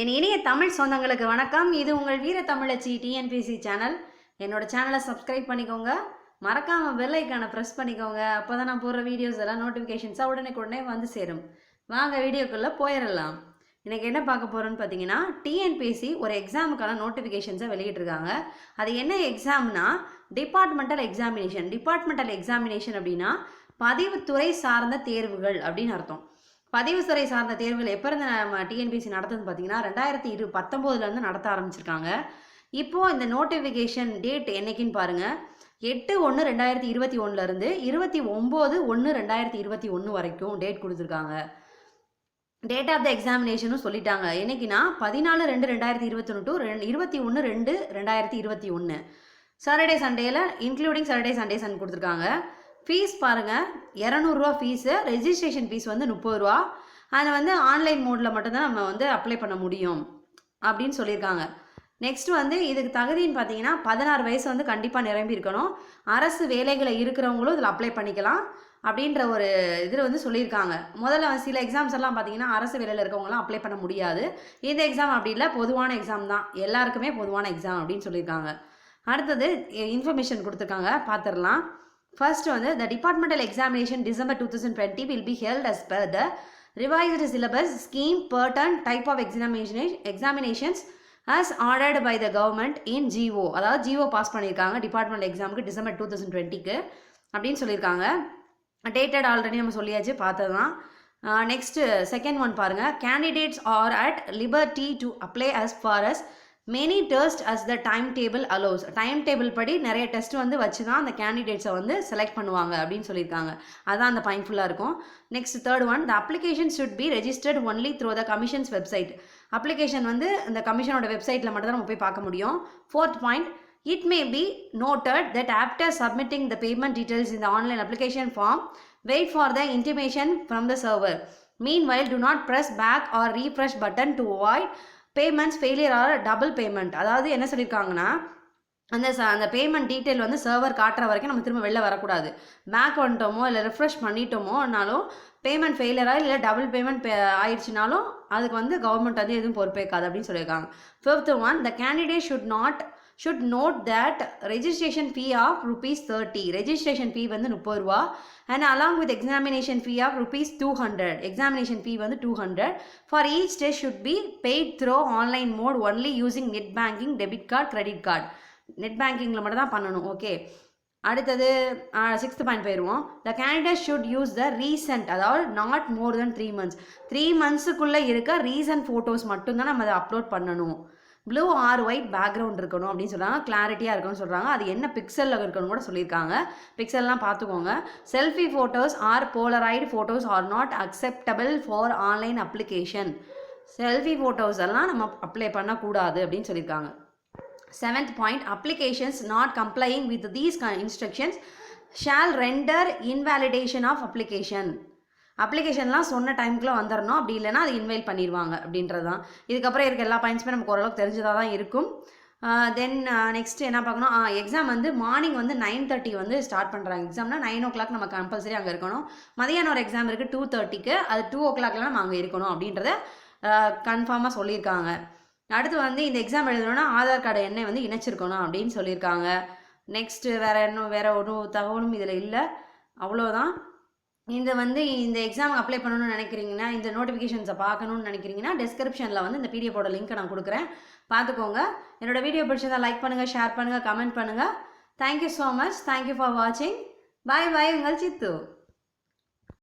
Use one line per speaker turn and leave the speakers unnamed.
என் இனிய தமிழ் சொந்தங்களுக்கு வணக்கம். இது உங்கள் வீர தமிழச்சி டிஎன்பிசி சேனல் என்னோட சேனலை சப்ஸ்கிரைப் பண்ணிக்கோங்க. மறக்காமல் பெல்லைக்கானை ப்ரெஸ் பண்ணிக்கோங்க. அப்போ தான் நான் போடுற வீடியோஸ் எல்லாம் நோட்டிஃபிகேஷன்ஸாக உடனே உடனே வந்து சேரும். வாங்க வீடியோக்குள்ளே போயிடலாம். இன்றைக்கி என்ன பார்க்க போகிறோன்னு பார்த்தீங்கன்னா டிஎன்பிசி ஒரு எக்ஸாமுக்கான நோட்டிஃபிகேஷன்ஸை வெளியிட்டிருக்காங்க. அது என்ன எக்ஸாம்னா டிபார்ட்மெண்டல் எக்ஸாமினேஷன் டிபார்ட்மெண்டல் எக்ஸாமினேஷன் அப்படின்னா பதிவுத்துறை சார்ந்த தேர்வுகள் அப்படின்னு அர்த்தம். பதிவுத்துறை சார்ந்த தேர்வுகள் எப்போ இருந்து நம்ம டிஎன்பிஎஸ்சி நடத்துன்னு பார்த்தீங்கன்னா ரெண்டாயிரத்தி இரு பத்தொம்போதுலேருந்து நடத்த ஆரம்பிச்சிருக்காங்க. இப்போது இந்த நோட்டிஃபிகேஷன் டேட் என்னைக்குன்னு பாருங்கள் எட்டு ஒன்று ரெண்டாயிரத்தி இருபத்தி ஒன்றுலேருந்து இருபத்தி ஒம்பது ஒன்று ரெண்டாயிரத்தி இருபத்தி ஒன்று வரைக்கும் டேட் கொடுத்துருக்காங்க. டேட் ஆஃப் த எக்ஸாமினேஷனும் சொல்லிட்டாங்க. என்னைக்குன்னா பதினாலு ரெண்டு ரெண்டாயிரத்தி இருபத்தொன்று டு ரெண்டு இருபத்தி ஒன்று ரெண்டு ரெண்டாயிரத்தி இருபத்தி ஒன்று சாட்டர்டே சண்டேயில் இன்க்ளூடிங் சாட்டர்டே சண்டே சன் கொடுத்துருக்காங்க. ஃபீஸ் பாருங்கள் இரநூறுவா ஃபீஸு ரெஜிஸ்ட்ரேஷன் ஃபீஸ் வந்து முப்பது ரூபா. அதில் வந்து ஆன்லைன் மோடில் மட்டும்தான் நம்ம வந்து அப்ளை பண்ண முடியும். அப்படின்னு சொல்லியிருக்காங்க. நெக்ஸ்ட் வந்து இதுக்கு தகுதின்னு பார்த்தீங்கன்னா பதினாறு வயசு வந்து கண்டிப்பாக நிரம்பி இருக்கணும். அரசு வேலைகளை இருக்கிறவங்களும் இதில் அப்ளை பண்ணிக்கலாம். அப்படின்ற ஒரு இதில் வந்து சொல்லியிருக்காங்க. முதல்ல சில எக்ஸாம்ஸ் எல்லாம் பார்த்தீங்கன்னா அரசு வேலையில் இருக்கவங்களாம் அப்ளை பண்ண முடியாது. இந்த எக்ஸாம் அப்படி இல்லை பொதுவான எக்ஸாம் தான். எல்லாருக்குமே பொதுவான எக்ஸாம் அப்படின்னு சொல்லியிருக்காங்க. அடுத்தது இன்ஃபர்மேஷன் கொடுத்துருக்காங்க. பார்த்துடலாம் ஃபர்ஸ்ட் வந்து the departmental examination December two thousand twenty will be held as per the revised syllabus scheme pattern type of examination examinations as ordered by the government in GO அதாவது GO pass பண்ணியிருக்காங்க department எக்ஸாமுக்கு December two thousand டுவெண்ட்டிக்கு அப்படின்னு சொல்லியிருக்காங்க. Dated already நம்ம சொல்லியாச்சு பார்த்தது தான் நெக்ஸ்ட்டு செகண்ட் ஒன் பாருங்கள் candidates are at liberty to apply as far as many test as the time table allows time table படி நிறைய டெஸ்ட் வந்து வச்சு தான் அந்த கேண்டிடேட்ஸை வந்து செலக்ட் பண்ணுவாங்க அப்படின்னு சொல்லியிருக்காங்க. அதான் அந்த பாயிண்ட் ஃபுல்லாக இருக்கும். Next third one the application should be registered only through the commission's website application வந்து இந்த கமிஷனோட வெப்சைட்டில் மட்டும் தான் நம்ம போய் பார்க்க முடியும். Fourth point it may be noted that after submitting the payment details இந்த online application form wait for the intimation from the server meanwhile do not press back or refresh button to avoid payments failure ஆகிற double payment அதாவது என்ன சொல்லியிருக்காங்கன்னா அந்த ச அந்த payment detail வந்து server காட்டுற வரைக்கும் நம்ம திரும்ப வெளில வரக்கூடாது. பேக் வந்துட்டோமோ இல்லை ரிஃப்ரெஷ் பண்ணிட்டோமோனாலும் பேமெண்ட் ஃபெயிலியராக இல்லை டபுள் பேமெண்ட் பே ஆயிடுச்சுனாலும் அதுக்கு வந்து கவர்மெண்ட் வந்து எதுவும் பொறுப்பேற்காது அப்படின்னு சொல்லியிருக்காங்க fifth one the candidate should not should note that registration fee of rupees thirty registration fee வந்து முப்பது ரூபா. And along with examination fee of rupees two hundred examination fee வந்து two hundred for each test should be paid through online mode only using net banking debit card credit card net பேங்கிங்கில் மட்டும் தான் பண்ணணும். Okay அடுத்தது sixth point போயிடுவோம் the candidate should use the recent அதாவது not more than three months three மந்த்ஸுக்குள்ளே இருக்க recent photos மட்டும்தான் நம்ம அதை அப்லோட் பண்ணணும். ப்ளூ ஆர் ஒயிட் பேக்ரவுண்ட் இருக்கணும் அப்படின்னு சொல்கிறாங்க கிளாரிட்டியாக இருக்கணும்னு சொல்கிறாங்க அது என்ன பிக்சலில் இருக்கணும் கூட சொல்லியிருக்காங்க. பிக்சல்லாம் பார்த்துக்கோங்க. Selfie photos are Polaroid photos are not acceptable for online application selfie photos எல்லாம் நம்ம அப்ளை பண்ணக்கூடாது அப்படின்னு சொல்லியிருக்காங்க. Seventh point applications not complying with these instructions shall render invalidation of application அப்ளிகேஷன்லாம் சொன்ன டைமுக்குள்ளே வந்துடணும் அப்படி இல்லைனா அது இன்வைல் பண்ணிடுவாங்க அப்படின்றது தான் இதுக்கப்புறம் இருக்க எல்லா பாயிண்ட்ஸுமே நமக்கு ஓரளவுக்கு தெரிஞ்சதாக தான் இருக்கும். தென் நெக்ஸ்ட் என்ன பார்க்கணும்? எக்ஸாம் வந்து மார்னிங் வந்து நைன் தேர்ட்டி வந்து ஸ்டார்ட் பண்ணுறாங்க எக்ஸாம்னா நைன் ஓ கிளாக் நம்ம கம்பல்சரி அங்கே இருக்கணும். மதியானம் ஒரு எக்ஸாம் இருக்குது டூ தேர்ட்டிக்கு அது டூ ஓ கிளாக்லாம் நம்ம அங்கே இருக்கணும் அப்படின்றத கன்ஃபார்மாக சொல்லியிருக்காங்க. அடுத்து வந்து இந்த எக்ஸாம் எழுதணும்னா ஆதார் கார்டு எண்ணெய் வந்து இணைச்சிருக்கணும் அப்படின்னு சொல்லியிருக்காங்க. நெக்ஸ்ட்டு வேறு இன்னும் வேறு ஒரு தகவலும் இதில் இல்லை. அவ்வளோதான் இந்த வந்து இந்த எக்ஸாம் அப்ளை பண்ணணும்னு நினைக்கிறீங்கன்னா இந்த நோட்டிஃபிகேஷன்ஸை பார்க்கணும்னு நினைக்கிறீங்கன்னா டிஸ்கிரிப்ஷனில் வந்து இந்த பிடிஎஃபோட லிங்க்கை நான் கொடுக்குறேன். பார்த்துக்கோங்க. என்னோடய வீடியோ பிடிச்சதை லைக் பண்ணுங்கள் ஷேர் பண்ணுங்கள் கமெண்ட் பண்ணுங்கள் thank you so much thank you for வாட்சிங் பாய் பாய் உங்கள் சித்து.